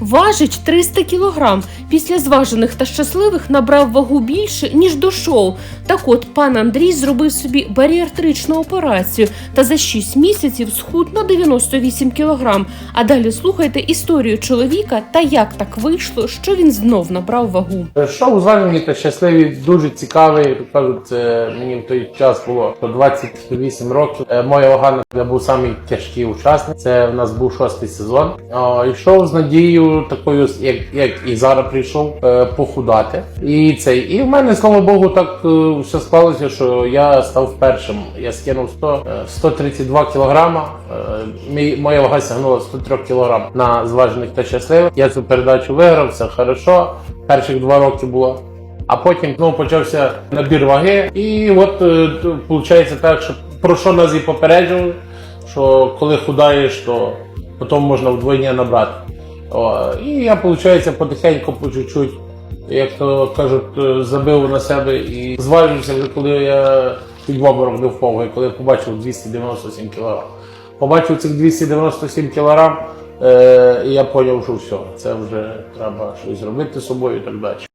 Важить 300 кілограм. Після зважених та щасливих набрав вагу більше, ніж до шоу. Так от пан Андрій зробив собі баріатричну операцію та за 6 місяців схуд на 98 кілограм. А далі слухайте історію чоловіка та як так вийшло, що він знов набрав вагу. Шоу звані та щасливі, дуже цікавий. Кажуть, це мені в той час було по 28 років. Е, Моя вага я був самий тяжкий учасник. Це в нас був шостий сезон. Йшов з надією такою, як, як і зараз прийшов е, похудати. І цей, і в мене, слава Богу, так е, все склалося, що я став першим. Я скинув 100, е, 132 кілограма. Е, мій- моя вага сягнула 103 кілограм на зважених та щасливих. Я цю передачу виграв, все хорошо. Перших два роки було. А потім знову почався набір ваги. І от виходить так, що про що нас і попереджували, що коли худаєш, то потім можна вдвойні набрати. О, і я, виходить, потихеньку, по чуть-чуть, як то кажуть, е, забив на себе і зважився вже, коли я під обморок не впав, коли я побачив 297 кг. Побачив цих 297 кг, е, і я зрозумів, що все, це вже треба щось робити з собою і так далі.